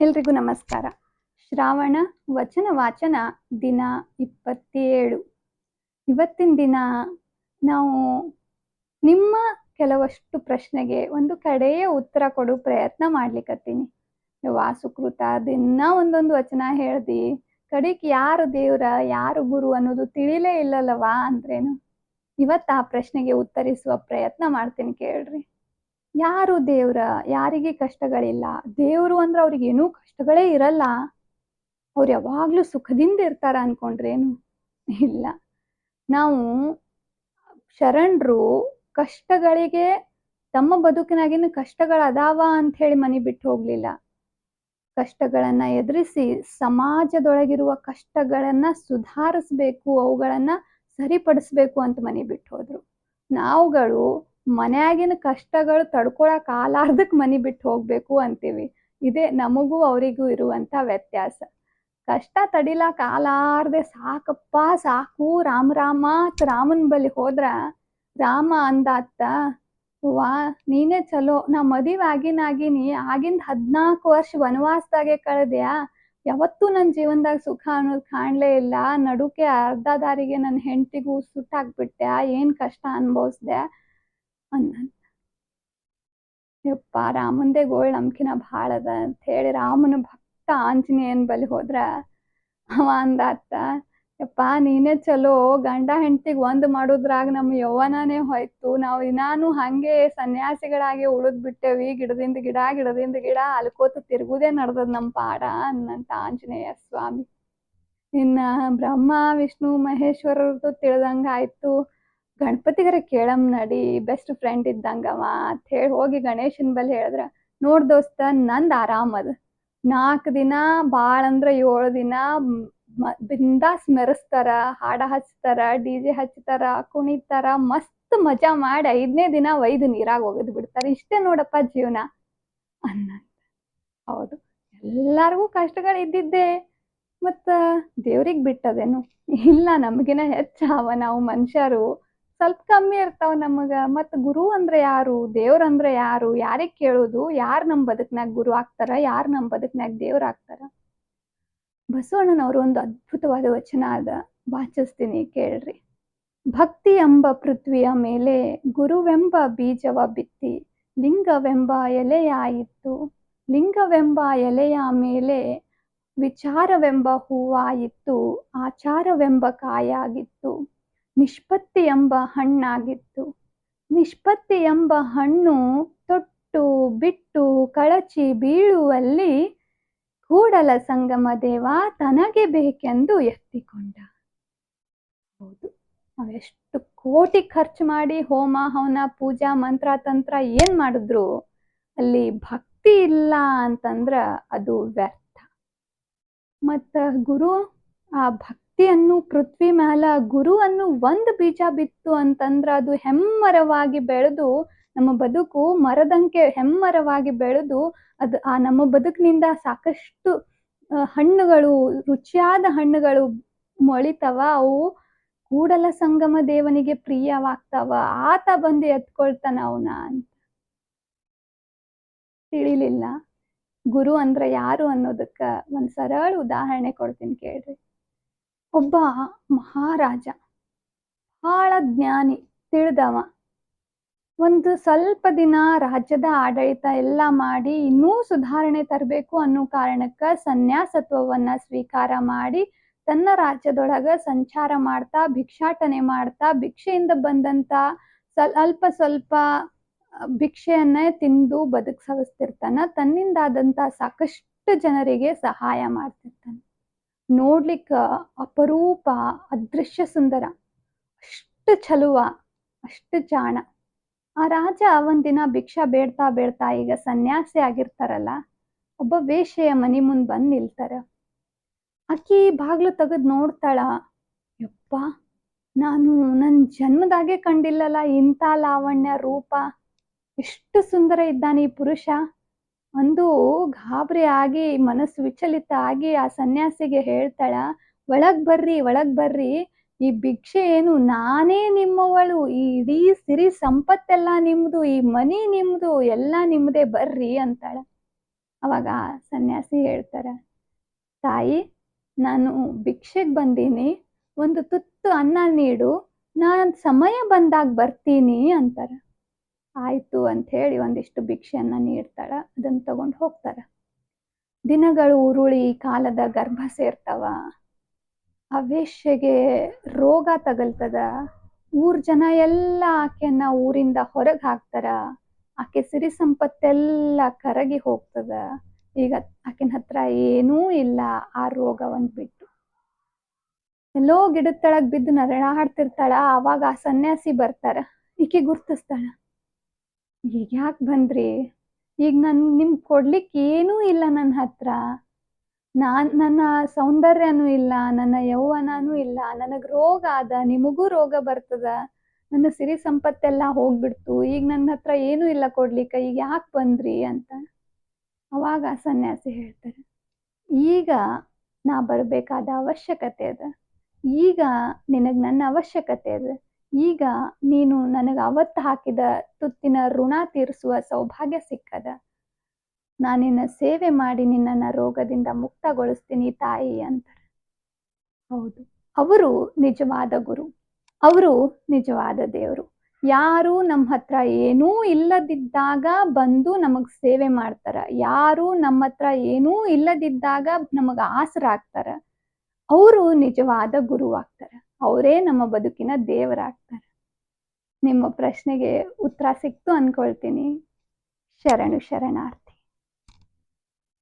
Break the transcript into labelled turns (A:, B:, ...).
A: ಎಲ್ರಿಗೂ ನಮಸ್ಕಾರ. ಶ್ರಾವಣ ವಚನ ವಾಚನ ದಿನ ಇಪ್ಪತ್ತೇಳು. ಇವತ್ತಿನ ದಿನ ನಾವು ನಿಮ್ಮ ಕೆಲವಷ್ಟು ಪ್ರಶ್ನೆಗೆ ಒಂದು ಕಡೆಯ ಉತ್ತರ ಕೊಡೋ ಪ್ರಯತ್ನ ಮಾಡ್ಲಿಕ್ಕತ್ತೀನಿ ವಾಸುಕೃತ, ದಿನ ಒಂದೊಂದು ವಚನ ಹೇಳ್ದಿ. ಕಡಿಕ್ ಯಾರು ದೇವ್ರ, ಯಾರು ಗುರು ಅನ್ನೋದು ತಿಳಿಲೇ ಇಲ್ಲಲ್ಲವಾ ಅಂದ್ರೇನು? ಇವತ್ತು ಆ ಪ್ರಶ್ನೆಗೆ ಉತ್ತರಿಸುವ ಪ್ರಯತ್ನ ಮಾಡ್ತೀನಿ ಕೇಳ್ರಿ. ಯಾರು ದೇವ್ರ? ಯಾರಿಗೆ ಕಷ್ಟಗಳಿಲ್ಲ? ದೇವ್ರು ಅಂದ್ರೆ ಅವ್ರಿಗೆ ಏನೂ ಕಷ್ಟಗಳೇ ಇರಲ್ಲ. ಅವ್ರು ಯಾವಾಗ್ಲೂ ಸುಖದಿಂದ ಇರ್ತಾರ ಅನ್ಕೊಂಡ್ರೇನು? ಇಲ್ಲ. ನಾವು ಶರಣರು ಕಷ್ಟಗಳಿಗೆ, ತಮ್ಮ ಬದುಕಿನಾಗಿನ ಕಷ್ಟಗಳದಾವ ಅಂತ ಹೇಳಿ ಮನೆ ಬಿಟ್ಟು ಹೋಗ್ಲಿಲ್ಲ. ಕಷ್ಟಗಳನ್ನ ಎದುರಿಸಿ ಸಮಾಜದೊಳಗಿರುವ ಕಷ್ಟಗಳನ್ನ ಸುಧಾರಿಸ್ಬೇಕು, ಅವುಗಳನ್ನ ಸರಿಪಡಿಸ್ಬೇಕು ಅಂತ ಮನೆ ಬಿಟ್ಟು ಹೋದ್ರು. ನಾವುಗಳು ಮನ್ಯಾಗಿನ ಕಷ್ಟಗಳು ತಡ್ಕೊಳಕ್ ಆಲಾರ್ದಕ್ ಮನಿ ಬಿಟ್ಟು ಹೋಗ್ಬೇಕು ಅಂತೀವಿ. ಇದೇ ನಮಗೂ ಅವರಿಗೂ ಇರುವಂತ ವ್ಯತ್ಯಾಸ. ಕಷ್ಟ ತಡಿಲಾಕ್ ಆಲಾರ್ದೆ ಸಾಕಪ್ಪ, ಸಾಕು, ರಾಮ ರಾಮ ರಾಮನ ಬಳಿ ಹೋದ್ರ, ರಾಮ ಅಂದಾತ್ತ ವಾ ನೀನೇ ಚಲೋ, ನಾ ಮದುವೆ ಆಗಿನಾಗಿನಿ ಆಗಿಂದ ಹದ್ನಾಲ್ಕು ವರ್ಷ ವನವಾಸದಾಗೆ ಕಳೆದ್ಯಾ? ಯಾವತ್ತೂ ನನ್ನ ಜೀವನದಾಗ ಸುಖ ಅನ್ನೋದು ಕಾಣಲೇ ಇಲ್ಲ. ನಡುಕೆ ಅರ್ಧ ದಾರಿಗೆ ನನ್ನ ಹೆಂಡತಿಗೂ ಸುಟ್ಟಾಕ್ಬಿಟ್ಟೆ ಏನ್ ಕಷ್ಟ ಅನ್ಭವಿಸ್ದೆ? ಅನ್ನಂತ ಯಪ್ಪ, ರಾಮಂದೇ ಗೋಳ್ ನಮ್ಕಿನ ಭಾಳ ಅದ ಅಂತ ಹೇಳಿ ರಾಮನ ಭಕ್ತ ಆಂಜನೇಯನ್ ಬಳಿ ಹೋದ್ರ, ಅವ ಅಂದಾತ, ಯಪ್ಪ, ನೀನೇ ಚಲೋ, ಗಂಡ ಹೆಂಡತಿಗೆ ಒಂದ್ ಮಾಡುದ್ರಾಗ ನಮ್ಮ ಯೌವನನೇ ಹೋಯ್ತು, ನಾವು ಇನ್ನಾನು ಹಂಗೆ ಸನ್ಯಾಸಿಗಳಾಗಿ ಉಳಿದ್ ಬಿಟ್ಟೇವಿ, ಗಿಡದಿಂದ ಗಿಡ ಗಿಡದಿಂದ ಗಿಡ, ಅಲ್ಕೋತ ತಿರುಗುದೇ ನಡ್ದದ್ ನಮ್ಮ ಪಾಡ ಅನ್ನಂತ ಆಂಜನೇಯ ಸ್ವಾಮಿ. ಇನ್ನ ಬ್ರಹ್ಮ, ವಿಷ್ಣು, ಮಹೇಶ್ವರರದು ತಿಳಿದಂಗ ಆಯ್ತು ಗಣಪತಿಗರ ಕೇಳಮ್ ನಡಿ ಬೆಸ್ಟ್ ಫ್ರೆಂಡ್ ಇದ್ದಂಗವ ಅಂತ ಹೇಳಿ ಹೋಗಿ ಗಣೇಶನ್ ಬಲ್ ಹೇಳಿದ್ರ, ನೋಡ್ ದೋಸ್ತ, ನಂದ್ ಆರಾಮ್ ಅದ. ನಾಲ್ಕು ದಿನ ಭಾಳ ಅಂದ್ರ ಏಳು ದಿನ ಬಿಂದಾಸ್ ಮೆರೆಸ್ತಾರ, ಹಾಡ ಹಚ್ತಾರ, ಡಿ ಜೆ ಹಚ್ತಾರ, ಕುಣಿತಾರ, ಮಸ್ತ್ ಮಜಾ ಮಾಡಿ ಐದನೇ ದಿನ ಒಯ್ದು ನೀರಾಗ ಒಗದ್ ಬಿಡ್ತಾರ. ಇಷ್ಟೇ ನೋಡಪ್ಪ ಜೀವನ. ಅನ್ನ ಹೌದು. ಎಲ್ಲಾರ್ಗು ಕಷ್ಟಗಳು ಇದ್ದಿದ್ದೆ. ಮತ್ತ ದೇವ್ರಿಗೆ ಬಿಟ್ಟದೇನು? ಇಲ್ಲ, ನಮಗಿನ ಹೆಚ್ಚಾವ ನಾವು ಮನುಷ್ಯರು. ಸ್ವಲ್ಪ ಕಮ್ಮಿ ಇರ್ತಾವ ನಮಗ. ಮತ್ತ ಗುರು ಅಂದ್ರೆ ಯಾರು? ದೇವ್ರ ಅಂದ್ರೆ ಯಾರು? ಯಾರಿಗ್ ಕೇಳೋದು? ಯಾರ್ ನಮ್ ಬದುಕ್ನಾಗ ಗುರು ಆಗ್ತಾರ? ಯಾರ್ ನಮ್ ಬದುಕ್ನಾಗ ದೇವ್ರ ಆಗ್ತಾರ? ಬಸವಣ್ಣನವರು ಒಂದು ಅದ್ಭುತವಾದ ವಚನ ಅದ. ವಾಚಿಸ್ತೀನಿ ಕೇಳ್ರಿ. ಭಕ್ತಿ ಎಂಬ ಪೃಥ್ವಿಯ ಮೇಲೆ ಗುರುವೆಂಬ ಬೀಜವ ಬಿತ್ತಿ. ಲಿಂಗವೆಂಬ ಎಲೆಯಾಯಿತು ಲಿಂಗವೆಂಬ ಎಲೆಯ ಮೇಲೆ ವಿಚಾರವೆಂಬ ಹೂವಾಯಿತ್ತು ಆಚಾರವೆಂಬ ಕಾಯಾಗಿತ್ತು. ನಿಷ್ಪತ್ತಿ ಎಂಬ ಹಣ್ಣಾಗಿತ್ತು. ನಿಷ್ಪತ್ತಿ ಎಂಬ ಹಣ್ಣು ತೊಟ್ಟು, ಬಿಟ್ಟು, ಕಳಚಿ ಬೀಳುವಲ್ಲಿ ಕೂಡಲ ಸಂಗಮ ದೇವ ತನಗೆ ಬೇಕೆಂದು ಎತ್ತಿಕೊಂಡ. ಹೌದು, ನಾವೆಷ್ಟು ಕೋಟಿ ಖರ್ಚು ಮಾಡಿ ಹೋಮ, ಹವನ, ಪೂಜಾ, ಮಂತ್ರ, ತಂತ್ರ ಏನ್ ಮಾಡಿದ್ರು ಅಲ್ಲಿ ಭಕ್ತಿ ಇಲ್ಲ ಅಂತಂದ್ರ ಅದು ವ್ಯರ್ಥ. ಮತ್ತ ಗುರು ಆ ಭಕ್ತಿಯನ್ನು ಪೃಥ್ವಿ ಮ್ಯಾಲ ಗುರುವನ್ನು ಒಂದ್ ಬೀಜ ಬಿತ್ತು ಅಂತಂದ್ರ ಅದು ಹೆಮ್ಮರವಾಗಿ ಬೆಳೆದು ನಮ್ಮ ಬದುಕು ಮರದಂಕೆ ಹೆಮ್ಮರವಾಗಿ ಬೆಳೆದು ಅದು ಆ ನಮ್ಮ ಬದುಕಿನಿಂದ ಸಾಕಷ್ಟು ಹಣ್ಣುಗಳು, ರುಚಿಯಾದ ಹಣ್ಣುಗಳು ಮೊಳಿತಾವ, ಅವು ಕೂಡಲ ಸಂಗಮ ದೇವನಿಗೆ ಪ್ರಿಯವಾಗ್ತಾವ, ಆತ ಬಂದು ಎತ್ಕೊಳ್ತಾನ ಅವನ ಅಂತ. ತಿಳಿಲಿಲ್ಲ. ಗುರು ಅಂದ್ರೆ ಯಾರು ಅನ್ನೋದಕ್ಕ ಒಂದ್ ಸರಳ ಉದಾಹರಣೆ ಕೊಡ್ತೀನಿ ಕೇಳ್ರಿ. ಒಬ್ಬ ಮಹಾರಾಜ, ಬಹಳ ಜ್ಞಾನಿ, ತಿಳಿದವ. ಒಂದು ಸ್ವಲ್ಪ ದಿನ ರಾಜ್ಯದ ಆಡಳಿತ ಎಲ್ಲ ಮಾಡಿ ಇನ್ನೂ ಸುಧಾರಣೆ ತರಬೇಕು ಅನ್ನೋ ಕಾರಣಕ್ಕ ಸನ್ಯಾಸತ್ವವನ್ನ ಸ್ವೀಕಾರ ಮಾಡಿ ತನ್ನ ರಾಜ್ಯದೊಳಗ ಸಂಚಾರ ಮಾಡ್ತಾ, ಭಿಕ್ಷಾಟನೆ ಮಾಡ್ತಾ, ಭಿಕ್ಷೆಯಿಂದ ಬಂದಂತ ಸ್ವಲ್ಪ ಸ್ವಲ್ಪ ಭಿಕ್ಷೆಯನ್ನ ತಿಂದು ಬದುಕ್ ಸವಿಸ್ತಿರ್ತಾನ ತನ್ನಿಂದಾದಂತ ಸಾಕಷ್ಟು ಜನರಿಗೆ ಸಹಾಯ ಮಾಡ್ತಿರ್ತಾನೆ. ನೋಡ್ಲಿಕ್ಕ ಅಪರೂಪ, ಅದೃಶ್ಯ ಸುಂದರ. ಅಷ್ಟು ಚಲುವ ಅಷ್ಟು ಜಾಣ ಆ ರಾಜ ಒಂದಿನ ಭಿಕ್ಷಾ ಬೇಡ್ತಾ ಬೇಡ್ತಾ ಈಗ ಸನ್ಯಾಸಿ ಆಗಿರ್ತಾರಲ್ಲ, ಒಬ್ಬ ವೇಷೆಯ ಮನಿ ಮುಂದ್ ಬಂದ್ ನಿಲ್ತಾರ. ಆಕಿ ಬಾಗ್ಲು ತೆಗೆದ್ ನೋಡ್ತಾಳ, ಯಪ್ಪ, ನಾನು ನನ್ ಜನ್ಮದಾಗೆ ಕಂಡಿಲ್ಲಲ್ಲ ಇಂಥ ಲಾವಣ್ಯ ರೂಪ. ಎಷ್ಟು ಸುಂದರ ಇದ್ದಾನೆ ಈ ಪುರುಷ. ಅಂದು ಗಾಬರಿ ಆಗಿ, ಮನಸ್ಸು ವಿಚಲಿತ ಆಗಿ ಆ ಸನ್ಯಾಸಿಗೆ ಹೇಳ್ತಾಳ, ಒಳಗ್ ಬರ್ರಿ ಒಳಗ್ ಬರ್ರಿ. ಈ ಭಿಕ್ಷೆ ಏನು ನಾನೇ ನಿಮ್ಮವಳು. ಈ ಇಡೀ ಸಿರಿ ಸಂಪತ್ತೆಲ್ಲ ನಿಮ್ದು, ಈ ಮನಿ ನಿಮ್ದು, ಎಲ್ಲ ನಿಮ್ಮದೇ ಬರ್ರಿ ಅಂತಾಳ. ಅವಾಗ ಸನ್ಯಾಸಿ ಹೇಳ್ತಾರೆ, ತಾಯಿ, ನಾನು ಭಿಕ್ಷೆಗೆ ಬಂದೀನಿ. ಒಂದು ತುತ್ತು ಅನ್ನ ನೀಡು. ನಾನು ಸಮಯ ಬಂದಾಗ ಬರ್ತೀನಿ ಅಂತಾರೆ. ಆಯ್ತು ಅಂತ ಹೇಳಿ ಒಂದಿಷ್ಟು ಭಿಕ್ಷೆಯನ್ನ ನೀಡ್ತಾಳ. ಅದನ್ನ ತಗೊಂಡು ಹೋಗ್ತಾರ. ದಿನಗಳು ಉರುಳಿ, ಕಾಲದ ಗರ್ಭ ಸೇರ್ತಾವ. ಆ ರೋಗ ತಗಲ್ತದ. ಊರ್ ಜನ ಎಲ್ಲ ಆಕೆಯನ್ನ ಊರಿಂದ ಹೊರಗೆ ಹಾಕ್ತಾರ. ಆಕೆ ಸಿರಿ ಸಂಪತ್ತೆಲ್ಲ ಕರಗಿ ಹೋಗ್ತದ. ಈಗ ಆಕಿನ ಹತ್ರ ಏನೂ ಇಲ್ಲ ಆ ರೋಗ ಒಂದ್ ಬಿಟ್ಟು. ಎಲ್ಲೋ ಗಿಡದ ತಳಗ್ ಬಿದ್ದು ನರಳಾಡ್ತಿರ್ತಾಳ. ಆವಾಗ ಆ ಸನ್ಯಾಸಿ ಬರ್ತಾರ. ಈಕೆ ಗುರ್ತಿಸ್ತಾಳ. ಈಗ ಯಾಕೆ ಬಂದ್ರಿ? ಈಗ ನನ್ ನಿಮ್ಗೆ ಕೊಡ್ಲಿಕ್ಕೆ ಏನೂ ಇಲ್ಲ ನನ್ನ ಹತ್ರ. ನಾನು, ನನ್ನ ಸೌಂದರ್ಯನೂ ಇಲ್ಲ, ನನ್ನ ಯೌವನನೂ ಇಲ್ಲ, ನನಗೆ ರೋಗ ಅದ ನಿಮಗೂ ರೋಗ ಬರ್ತದ. ನನ್ನ ಸಿರಿ ಸಂಪತ್ತೆಲ್ಲ ಹೋಗ್ಬಿಡ್ತು. ಈಗ ನನ್ನ ಹತ್ರ ಏನೂ ಇಲ್ಲ ಕೊಡ್ಲಿಕ್ಕೆ, ಈಗ ಯಾಕೆ ಬಂದ್ರಿ ಅಂತ. ಅವಾಗ ಸನ್ಯಾಸಿ ಹೇಳ್ತಾರೆ, ಈಗ ನಾ ಬರಬೇಕಾದ ಅವಶ್ಯಕತೆ ಅದ. ಈಗ ನಿನಗೆ ನನ್ನ ಅವಶ್ಯಕತೆ ಅದ. ಈಗ ನೀನು ನನಗೆ ಅವತ್ತು ಹಾಕಿದ ತುತ್ತಿನ ಋಣ ತೀರಿಸುವ ಸೌಭಾಗ್ಯ ಸಿಕ್ಕದ. ನಾನು ನಿನ್ನ ಸೇವೆ ಮಾಡಿ ನಿನ್ನನ್ನ ರೋಗದಿಂದ ಮುಕ್ತಗೊಳಿಸ್ತೀನಿ ತಾಯಿ ಅಂತಾರೆ. ಹೌದು. ಅವರು ನಿಜವಾದ ಗುರು. ಅವರು ನಿಜವಾದ ದೇವರು. ಯಾರು ನಮ್ಮ ಹತ್ರ ಏನೂ ಇಲ್ಲದಿದ್ದಾಗ ಬಂದು ನಮಗ್ ಸೇವೆ ಮಾಡ್ತಾರ. ಯಾರು ನಮ್ಮ ಹತ್ರ ಏನೂ ಇಲ್ಲದಿದ್ದಾಗ ನಮಗ ಆಸರಾಗ್ತಾರ. ಅವರು ನಿಜವಾದ ಗುರು ಆಗ್ತಾರ ಅವರೇ ನಮ್ಮ ಬದುಕಿನ ದೇವರಾಗ್ತಾರೆ. ನಿಮ್ಮ ಪ್ರಶ್ನೆಗೆ ಉತ್ತರ ಸಿಕ್ತು ಅನ್ಕೊಳ್ತೀನಿ. ಶರಣು ಶರಣಾರ್ಥಿ.